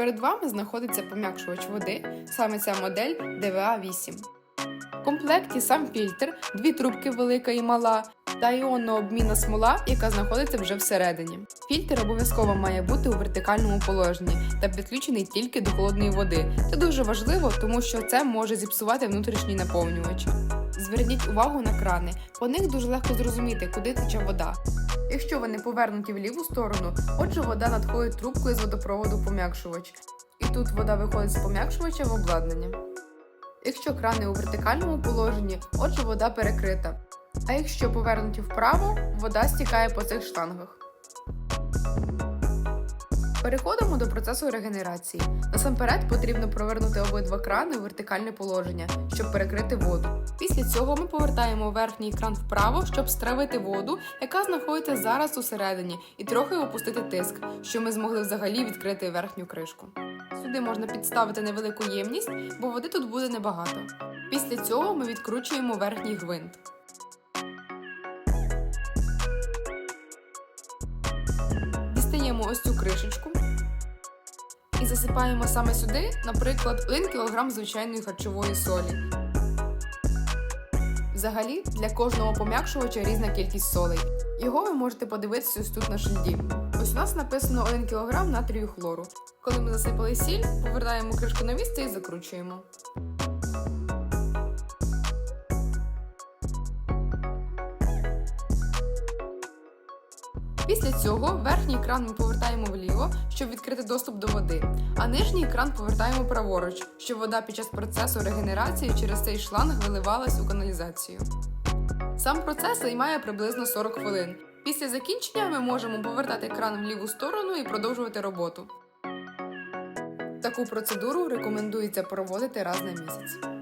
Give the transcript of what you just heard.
Перед вами знаходиться пом'якшувач води, саме ця модель DVA 8. В комплекті сам фільтр, дві трубки велика і мала, та іонно-обмінна смола, яка знаходиться вже всередині. Фільтр обов'язково має бути у вертикальному положенні та підключений тільки до холодної води. Це дуже важливо, тому що це може зіпсувати внутрішній наповнювач. Зверніть увагу на крани, по них дуже легко зрозуміти, куди тече вода. Якщо вони повернуті в ліву сторону, отже вода надходить трубкою з водопроводу пом'якшувач, і тут вода виходить з пом'якшувача в обладнання. Якщо крани у вертикальному положенні, отже вода перекрита. А якщо повернуті вправо, вода стікає по цих штангах. Переходимо до процесу регенерації. Насамперед потрібно провернути обидва крани у вертикальне положення, щоб перекрити воду. Після цього ми повертаємо верхній кран вправо, щоб стравити воду, яка знаходиться зараз усередині, і трохи опустити тиск, щоб ми змогли взагалі відкрити верхню кришку. Сюди можна підставити невелику ємність, бо води тут буде небагато. Після цього ми відкручуємо верхній гвинт. Ось цю кришечку і засипаємо саме сюди, наприклад, 1 кг звичайної харчової солі. Взагалі, для кожного пом'якшувача різна кількість солей. Його ви можете подивитися ось тут на шильді. Ось у нас написано 1 кг натрію хлору. Коли ми засипали сіль, повертаємо кришку на місце і закручуємо. Після цього верхній кран ми повертаємо вліво, щоб відкрити доступ до води, а нижній кран повертаємо праворуч, щоб вода під час процесу регенерації через цей шланг виливалась у каналізацію. Сам процес займає приблизно 40 хвилин. Після закінчення ми можемо повертати кран в ліву сторону і продовжувати роботу. Таку процедуру рекомендується проводити раз на місяць.